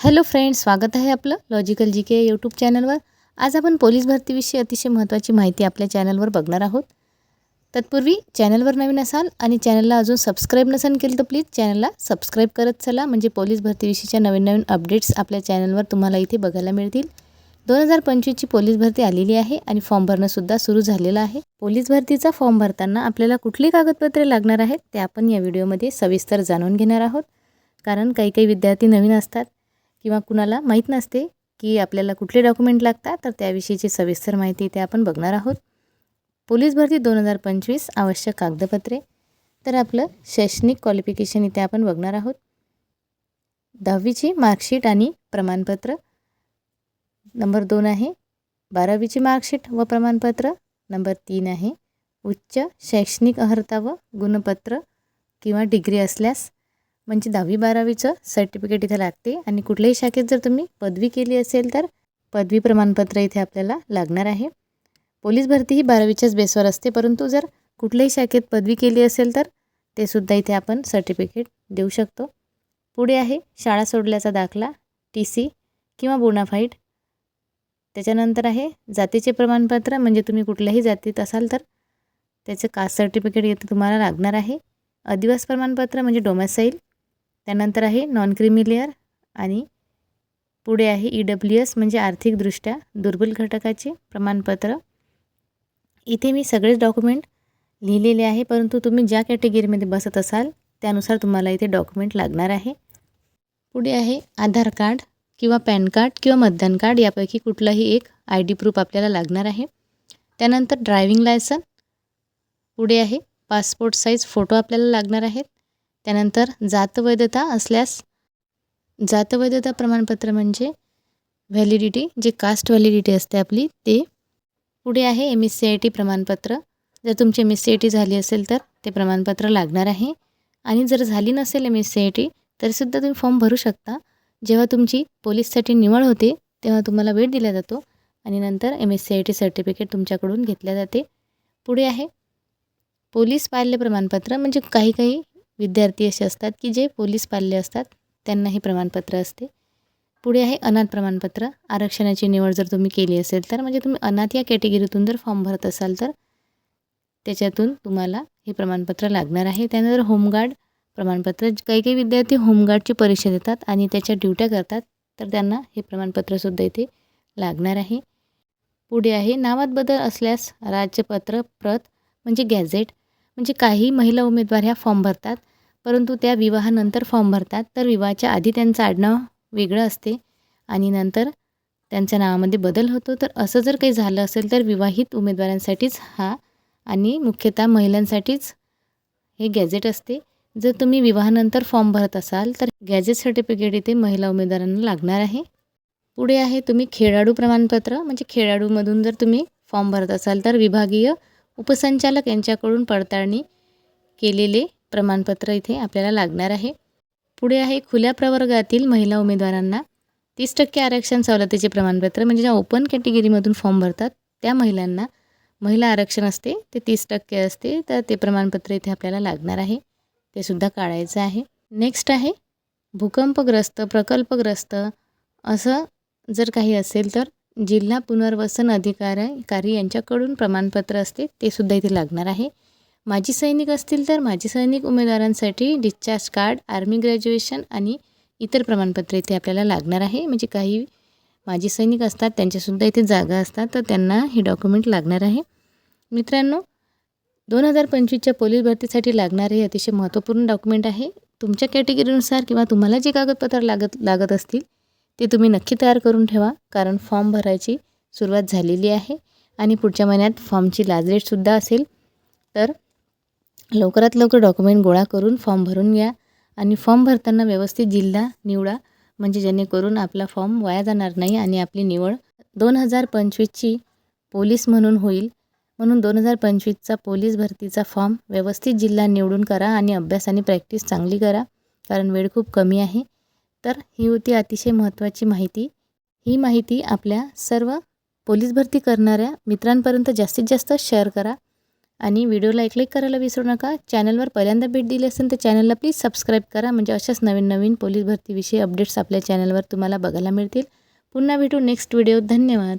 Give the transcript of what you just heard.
Hello friends स्वागत आहे आपलं लॉजिकल जी के यूट्यूब चॅनलवर. आज आपण पोलीस भरतीविषयी अतिशय महत्त्वाची माहिती आपल्या चॅनलवर बघणार आहोत. तत्पूर्वी चॅनलवर नवीन असाल आणि चॅनलला अजून सबस्क्राईब नसेल केलं तर प्लीज चॅनलला सबस्क्राईब करत चला. म्हणजे पोलीस भरतीविषयीच्या नवीन नवीन अपडेट्स आपल्या चॅनलवर तुम्हाला इथे बघायला मिळतील. दोन हजार पंचवीसची पोलीस भरती आलेली आहे आणि फॉर्म भरणंसुद्धा सुरू झालेलं आहे. पोलीस भरतीचा फॉर्म भरताना आपल्याला कुठली कागदपत्रे लागणार आहेत ते आपण या व्हिडिओमध्ये सविस्तर जाणून घेणार आहोत. कारण काही काही विद्यार्थी नवीन असतात किंवा कुणाला माहीत नसते की आपल्याला कुठले डॉक्युमेंट लागतात तर त्याविषयीची सविस्तर माहिती ते आपण बघणार आहोत. पोलीस भरती दोन हजार पंचवीस आवश्यक कागदपत्रे. तर आपलं शैक्षणिक क्वालिफिकेशन इथे आपण बघणार आहोत. दहावीची मार्कशीट आणि प्रमाणपत्र. नंबर दोन आहे बारावीची मार्कशीट व प्रमाणपत्र. नंबर तीन आहे उच्च शैक्षणिक अर्हता व गुणपत्र किंवा डिग्री असल्यास म्हणजे दहावी बारावीचं सर्टिफिकेट इथे लागते. आणि कुठल्याही शाखेत जर तुम्ही पदवी केली असेल तर पदवी प्रमाणपत्र इथे आपल्याला लागणार आहे. पोलीस भरती ही बारावीच्याच बेसवर असते परंतु जर कुठल्याही शाखेत पदवी केली असेल तर ते सुद्धा इथे आपण सर्टिफिकेट देऊ शकतो. पुढे आहे शाळा सोडल्याचा दाखला टी सी किंवा बोनाफाईट त्याच्यानंतर आहे जातीचे प्रमाणपत्र म्हणजे तुम्ही कुठल्याही जातीत असाल तर त्याचं कास्ट सर्टिफिकेट इथे तुम्हाला लागणार आहे. अधिवास प्रमाणपत्र म्हणजे डोमॅसाईल त्यानंतर आहे नॉन क्रिमिलियर आणि पुढे आहे ई डब्ल्यू एस म्हणजे आर्थिकदृष्ट्या दुर्बल घटकाचे प्रमाणपत्र. इथे मी सगळेच डॉक्युमेंट लिहिलेले आहे परंतु तुम्ही ज्या कॅटेगरीमध्ये बसत असाल त्यानुसार तुम्हाला इथे डॉक्युमेंट लागणार आहे. पुढे आहे आधार कार्ड किंवा पॅन कार्ड किंवा मतदान कार्ड यापैकी कुठलंही एक आय डी प्रूफ आपल्याला लागणार आहे. त्यानंतर ड्रायविंग लायसन पुढे आहे पासपोर्ट साईज फोटो आपल्याला लागणार आहेत. त्यानंतर जातवैधता असल्यास जातवैधता प्रमाणपत्र म्हणजे व्हॅलिडिटी जे कास्ट व्हॅलिडिटी असते आपली ते पुढे आहे M S C I T प्रमाणपत्र. जर तुमची M S C I T झाली असेल तर ते प्रमाणपत्र लागणार आहे. आणि जर झाली नसेल M S C I T तरीसुद्धा तुम्ही फॉर्म भरू शकता. जेव्हा तुमची पोलीससाठी निवड होते तेव्हा तुम्हाला वेळ दिला जातो आणि नंतर M S C I T certificate तुमच्याकडून घेतल्या जाते. पुढे आहे पोलीस पाल्य प्रमाणपत्र म्हणजे काही काही विद्यार्थी असे असतात की जे पोलीस पाल्य असतात त्यांना हे प्रमाणपत्र असते. पुढे आहे अनाथ प्रमाणपत्र. आरक्षणाची निवड जर तुम्ही केली असेल तर म्हणजे तुम्ही अनाथ या कॅटेगरीतून जर फॉर्म भरत असाल तर त्याच्यातून तुम्हाला हे प्रमाणपत्र लागणार आहे. त्यानंतर होमगार्ड प्रमाणपत्र काही काही विद्यार्थी होमगार्डची परीक्षा देतात आणि त्याच्या ड्युट्या करतात तर त्यांना हे प्रमाणपत्रसुद्धा इथे लागणार आहे. पुढे आहे नावात बदल असल्यास राज्यपत्र प्रत म्हणजे गॅझेट म्हणजे काही महिला उमेदवार ह्या फॉर्म भरतात. परंतु त्या विवाहानंतर फॉर्म भरतात. तर विवाहाच्या आधी त्यांचं आडनाव वेगळं असते आणि नंतर त्यांच्या नावामध्ये बदल होतो. तर असं जर काही झालं असेल तर विवाहित उमेदवारांसाठीच हा आणि मुख्यतः महिलांसाठीच हे गॅझेट असते. जर तुम्ही विवाहानंतर फॉर्म भरत असाल तर गॅझेट सर्टिफिकेट इथे महिला उमेदवारांना लागणार आहे. पुढे आहे तुम्ही खेळाडू प्रमाणपत्र. म्हणजे खेळाडूमधून जर तुम्ही फॉर्म भरत असाल तर विभागीय उपसंचालक यांच्याकडून पडताळणी केलेले प्रमाणपत्र इथे आपल्याला लागणार आहे. पुढे आहे खुल्या प्रवर्गातील महिला उमेदवारांना तीस टक्के आरक्षण सवलतीचे प्रमाणपत्र म्हणजे ज्या ओपन कॅटेगरीमधून फॉर्म भरतात त्या महिलांना महिला आरक्षण असते ते तीस टक्के असते तर ते प्रमाणपत्र इथे आपल्याला लागणार आहे. ते सुद्धा काढायचं आहे. नेक्स्ट आहे भूकंपग्रस्त प्रकल्पग्रस्त असं जर काही असेल तर जिल्हा पुनर्वसन अधिकारी यांच्याकडून प्रमाणपत्र असते ते सुद्धा इथे लागणार आहे. माजी सैनिक असतील तर माजी सैनिक उमेदवारांसाठी डिस्चार्ज कार्ड आर्मी ग्रॅज्युएशन आणि इतर प्रमाणपत्र इथे आपल्याला लागणार आहे. म्हणजे काही माजी सैनिक असतात त्यांच्यासुद्धा इथे जागा असतात तर त्यांना हे डॉक्युमेंट लागणार आहे. मित्रांनो दोन हजार पंचवीसच्या पोलीस भरतीसाठी लागणारे हे अतिशय महत्त्वपूर्ण डॉक्युमेंट आहे. तुमच्या कॅटेगरीनुसार किंवा तुम्हाला जे कागदपत्र लागत लागत असतील ते तुम्ही नक्की तयार करून ठेवा कारण फॉर्म भरायची सुरुवात झालेली आहे आणि पुढच्या महिन्यात फॉर्मची लास्ट डेटसुद्धा असेल. तर लवकरात लवकर डॉक्युमेंट गोळा करून फॉर्म भरून घ्या आणि फॉर्म भरताना व्यवस्थित जिल्हा निवडा म्हणजे जेणेकरून आपला फॉर्म वाया जाणार नाही आणि आपली निवड दोन हजार पंचवीसची पोलीस म्हणून होईल. म्हणून दोन हजार पंचवीसचा पोलीस भरतीचा फॉर्म व्यवस्थित जिल्हा निवडून करा आणि अभ्यास आणि प्रॅक्टिस चांगली करा कारण वेळ खूप कमी आहे. तर ही होती अतिशय महत्त्वाची माहिती. ही माहिती आपल्या सर्व पोलीस भरती करणाऱ्या मित्रांपर्यंत जास्तीत जास्त शेअर करा. आणि व्हिडिओला एक लाईक करायला विसरू नका. चॅनलवर पहिल्यांदा भेट दिली असेल तर चॅनलला प्लीज सबस्क्राईब करा. म्हणजे अशाच नवीन नवीन पोलीस भरतीविषयी अपडेट्स आपल्या चॅनलवर तुम्हाला बघायला मिळतील. पुन्हा भेटू नेक्स्ट व्हिडिओ धन्यवाद.